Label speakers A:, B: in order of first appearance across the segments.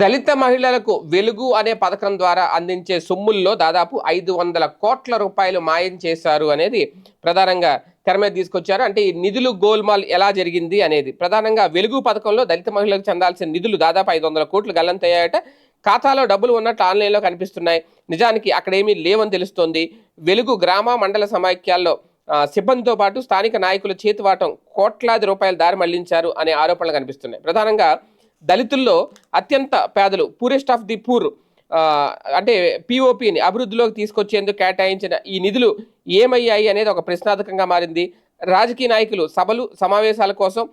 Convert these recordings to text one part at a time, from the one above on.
A: దళిత మహిళలకు వెలుగు అనే పథకం ద్వారా అందించే సొమ్ముల్లో దాదాపు ఐదు వందల కోట్ల రూపాయలు మాయం చేశారు అనేది ప్రధానంగా తెర మీద తీసుకొచ్చారు. అంటే ఈ నిధులు గోల్మాల్ ఎలా జరిగింది అనేది. ప్రధానంగా వెలుగు పథకంలో దళిత మహిళలకు చెందాల్సిన నిధులు దాదాపు ఐదు వందల కోట్లు గల్లంతయ్యాయట. ఖాతాలో డబ్బులు ఉన్నట్లు ఆన్లైన్లో కనిపిస్తున్నాయి. నిజానికి అక్కడేమీ లేవని తెలుస్తోంది. వెలుగు గ్రామ మండల సమాఖ్యాల్లో సిబ్బందితో పాటు స్థానిక నాయకుల చేతివాటం కోట్లాది రూపాయలు దారి మళ్ళించారు అనే ఆరోపణలు కనిపిస్తున్నాయి. ప్రధానంగా దళితుల్లో అత్యంత పేదలు పూరెస్ట్ ఆఫ్ ది పూర్ అంటే పిఓపిని అభివృద్ధిలోకి తీసుకొచ్చేందుకు కేటాయించిన ఈ నిధులు ఏమయ్యాయి అనేది ఒక ప్రశ్నార్థకంగా మారింది. రాజకీయ నాయకులు సభలు సమావేశాల కోసం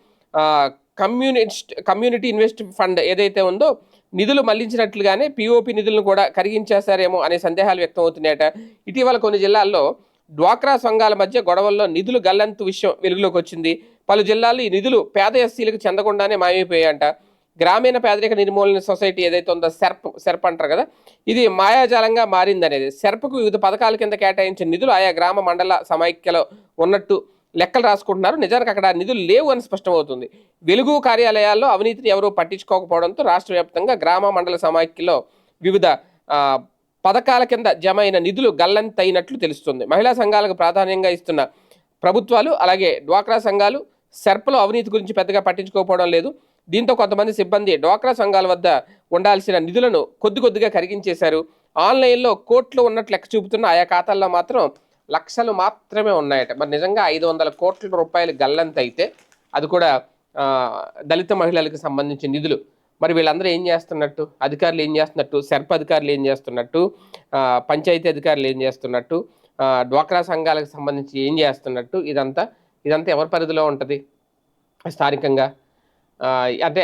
A: కమ్యూనిస్ట్ కమ్యూనిటీ ఇన్వెస్ట్ ఫండ్ ఏదైతే ఉందో నిధులు మళ్ళించినట్లుగానే పిఓపి నిధులను కూడా కరిగించేశారేమో అనే సందేహాలు వ్యక్తం అవుతున్నాయట ఇటీవల కొన్ని జిల్లాల్లో డ్వాక్రా సంఘాల మధ్య గొడవల్లో నిధులు గల్లంతు విషయం వెలుగులోకి వచ్చింది. పలు జిల్లాల్లో ఈ నిధులు పేద ఎస్సీలకు చెందకుండానే మాయమైపోయాయంట. గ్రామీణ పేదరిక నిర్మూలన సొసైటీ ఏదైతే ఉందో సెర్ప్ సెర్ప్ అంటారు కదా ఇది మాయాజాలంగా మారిందనేది. సెర్ప్కు వివిధ పథకాల కింద కేటాయించిన నిధులు ఆయా గ్రామ మండల సమైక్యలో ఉన్నట్టు లెక్కలు రాసుకుంటున్నారు. నిజానికి అక్కడ నిధులు లేవు అని స్పష్టమవుతుంది. వెలుగు కార్యాలయాల్లో అవినీతిని ఎవరూ పట్టించుకోకపోవడంతో రాష్ట్ర వ్యాప్తంగా గ్రామ మండల సమాఖ్యలో వివిధ పథకాల కింద జమ అయిన నిధులు గల్లంతైనట్లు తెలుస్తుంది. మహిళా సంఘాలకు ప్రాధాన్యంగా ఇస్తున్న ప్రభుత్వాలు అలాగే డ్వాక్రా సంఘాలు సెర్పలో అవినీతి గురించి పెద్దగా పట్టించుకోకపోవడం లేదు. దీంతో కొంతమంది సిబ్బంది డ్వాక్రా సంఘాల వద్ద ఉండాల్సిన నిధులను కొద్ది కొద్దిగా కరిగించేశారు. ఆన్లైన్లో కోట్లు ఉన్నట్లు లెక్క చూపుతున్న ఆయా ఖాతాల్లో మాత్రం లక్షలు మాత్రమే ఉన్నాయట. మరి నిజంగా ఐదు వందల కోట్ల రూపాయలు గల్లంత అయితే అది కూడా దళిత మహిళలకు సంబంధించిన నిధులు. మరి వీళ్ళందరూ ఏం చేస్తున్నట్టు? అధికారులు ఏం చేస్తున్నట్టు? సర్ప అధికారులు ఏం చేస్తున్నట్టు? పంచాయతీ అధికారులు ఏం చేస్తున్నట్టు? డ్వాక్రా సంఘాలకు సంబంధించి ఏం చేస్తున్నట్టు? ఇదంతా ఇదంతా ఎవరి పరిధిలో ఉంటుంది? స్థానికంగా అంటే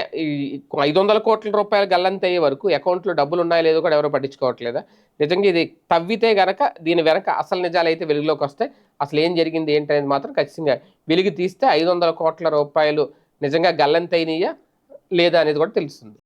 A: ఐదు వందల కోట్ల రూపాయలు గల్లంతయ్యే వరకు అకౌంట్లో డబ్బులు ఉన్నాయో లేదో కూడా ఎవరు పట్టించుకోవట్లేదా? నిజంగా ఇది తవ్వితే గనక దీని వెనక అసలు నిజాలు అయితే వెలుగులోకి వస్తాయి. అసలు ఏం జరిగింది ఏంటనేది మాత్రం ఖచ్చితంగా వెలుగు తీస్తే ఐదు వందల కోట్ల రూపాయలు నిజంగా గల్లంతైనయా లేదా అనేది కూడా తెలుస్తుంది.